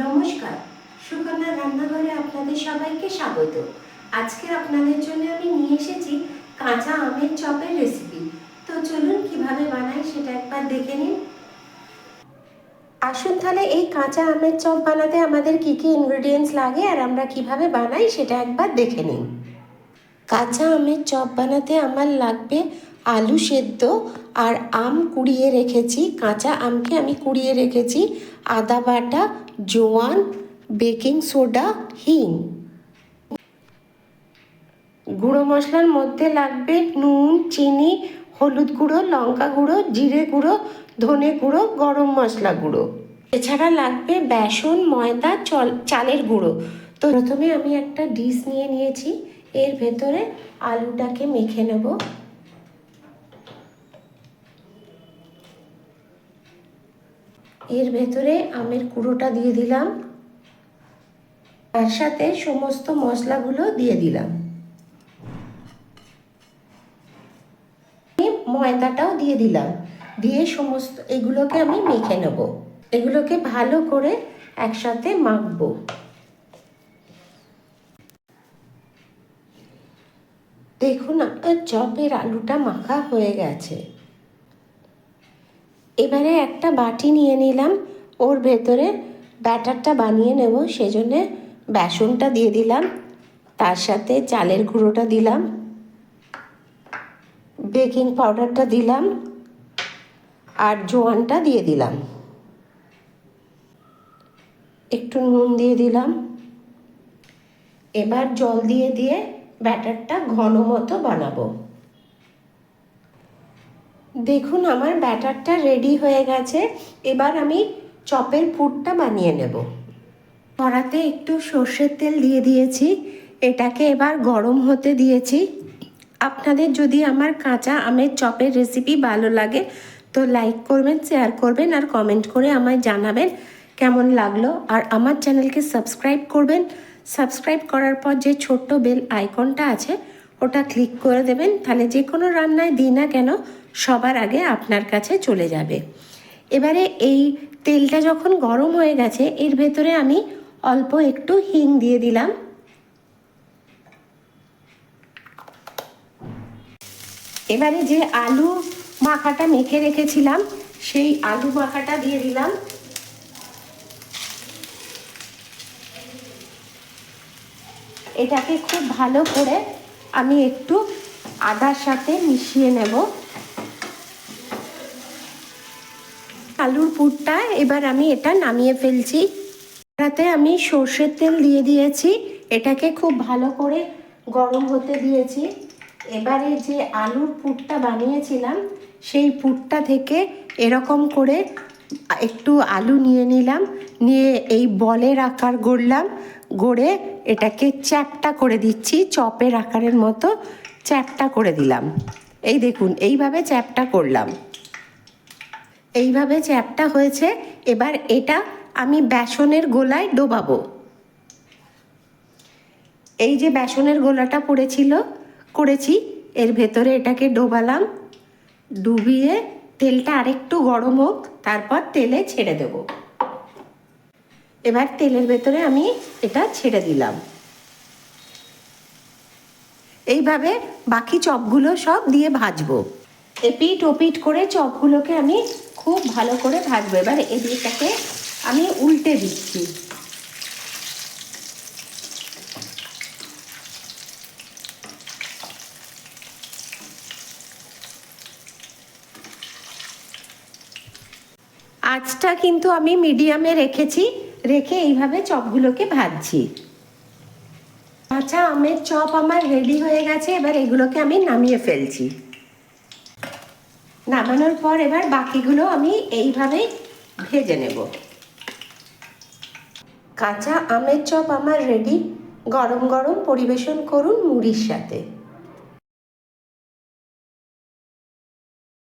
নমস্কার। সুকন্যা রান্নাঘরে আপনাদের সবাইকে স্বাগত। আজকে আপনাদের জন্য আমি নিয়ে এসেছি কাঁচা আমের চপের রেসিপি তো চলুন কীভাবে বানাই সেটা একবার দেখে নিন। আসুন তাহলে এই কাঁচা আমের চপ বানাতে আমাদের কি কি ইনগ্রেডিয়েন্টস লাগে আর আমরা কীভাবে বানাই সেটা একবার দেখে নিন। কাঁচা আমের চপ বানাতে আমার লাগবে আলু সেদ্ধ আর আম কুড়িয়ে রেখেছি, কাঁচা আমকে আমি কুড়িয়ে রেখেছি, আদা বাটা, জোয়ান, বেকিং সোডা, হিং। গুঁড়ো মশলার মধ্যে লাগবে নুন, চিনি, হলুদ গুঁড়ো, লঙ্কা গুঁড়ো, জিরে গুঁড়ো, ধনে গুঁড়ো, গরম মশলা গুঁড়ো। এছাড়া লাগবে বেসন, ময়দা, চল, চালের গুঁড়ো। তো প্রথমে আমি একটা ডিশ নিয়ে নিয়েছি, এর ভেতরে আলুটাকে মেখে নেব। এর ভেতরে আমের কুড়োটা দিয়ে দিলাম। তার সাথে সমস্ত মশলাগুলো দিয়ে দিলাম। ময়দাটাও দিয়ে দিলাম। দিয়ে সমস্ত এগুলোকে আমি মেখে নেব। এগুলোকে ভালো করে একসাথে মাখবো। দেখুন, আপনার চপের আলুটা মাখা হয়ে গেছে। এবারে একটা বাটি নিয়ে নিলাম, ওর ভেতরে ব্যাটারটা বানিয়ে নেব, সেজন্যে বেসনটা দিয়ে দিলাম, তার সাথে চালের গুঁড়োটা দিলাম, বেকিং পাউডারটা দিলাম, আর জোয়ানটা দিয়ে দিলাম। একটু নুন দিয়ে দিলাম। এবার জল দিয়ে দিয়ে ব্যাটারটা ঘন মতো বানাবো। দেখুন, আমার ব্যাটারটা রেডি হয়ে গেছে। এবার আমি চপের পুরটা বানিয়ে নেব। কড়াতে একটু সর্ষের তেল দিয়ে দিয়েছি। এটাকে এবার গরম হতে দিয়েছি। আপনাদের যদি আমার কাঁচা আমের চপের রেসিপি ভালো লাগে, তো লাইক করবেন শেয়ার করবেন, আর কমেন্ট করে আমায় জানাবেন কেমন লাগল। আর আমার চ্যানেলকে সাবস্ক্রাইব করবেন। সাবস্ক্রাইব করার পর যে ছোট্ট বেল আইকনটা আছে, ওটা ক্লিক করে দেবেন। তাহলে যে কোনো রান্নায় দিই না কেন সবার আগে আপনার কাছে চলে যাবে। এবারে এই তেলটা যখন গরম হয়ে গেছে, এর ভেতরে আমি অল্প একটু হিং দিয়ে দিলাম। এবারে যে আলু মাখাটা মেখে রেখেছিলাম, সেই আলু মাখাটা দিয়ে দিলাম। এটাকে খুব ভালো করে আমি একটু আদার সাথে মিশিয়ে নেব। আলুর পুরটা এবার আমি এটা নামিয়ে ফেলছি। তাতে আমি সর্ষের তেল দিয়ে দিয়েছি। এটাকে খুব ভালো করে গরম হতে দিয়েছি। এবারে যে আলুর পুরটা বানিয়েছিলাম, সেই পুরটা থেকে এরকম করে একটু আলু নিয়ে নিলাম। নিয়ে এই বলের আকার গড়লাম, গড়ে এটাকে চ্যাপটা করে দিচ্ছি, চপের আকারের মতো চ্যাপটা করে দিলাম। এই দেখুন, এইভাবে চ্যাপটা করলাম। এইভাবে চ্যাপটা হয়েছে, এবার এটা আমি বেসনের গোলায় ডোবাবো। এই যে বেসনের গোলাটা পড়েছিল, করেছি, এর ভেতরে এটাকে ডোবালাম, ডুবিয়ে তেলটা আরেকটু গরম হোক, তারপর তেলে ছেড়ে দেব। এবার তেলের ভেতরে আমি এটা ছেড়ে দিলাম। এইভাবে বাকি চপগুলো সব দিয়ে ভাজবো। এপিট ওপিট করে চপগুলোকে আমি খুব ভালো করে ভাজবো। এবার এদিকটাকে আমি উল্টে দিচ্ছি। আঁচটা কিন্তু আমি মিডিয়ামে রেখেছি, রেখে এইভাবে চপগুলোকে ভাজছি। আচ্ছা আমের চপ আমার রেডি হয়ে গেছে, এবার এগুলোকে আমি নামিয়ে ফেলছি। নামানোর পর এবার বাকিগুলো আমি এইভাবে ভেজে নেব। কাঁচা আমের চপ আমার রেডি গরম গরম পরিবেশন করুন মুড়ির সাথে।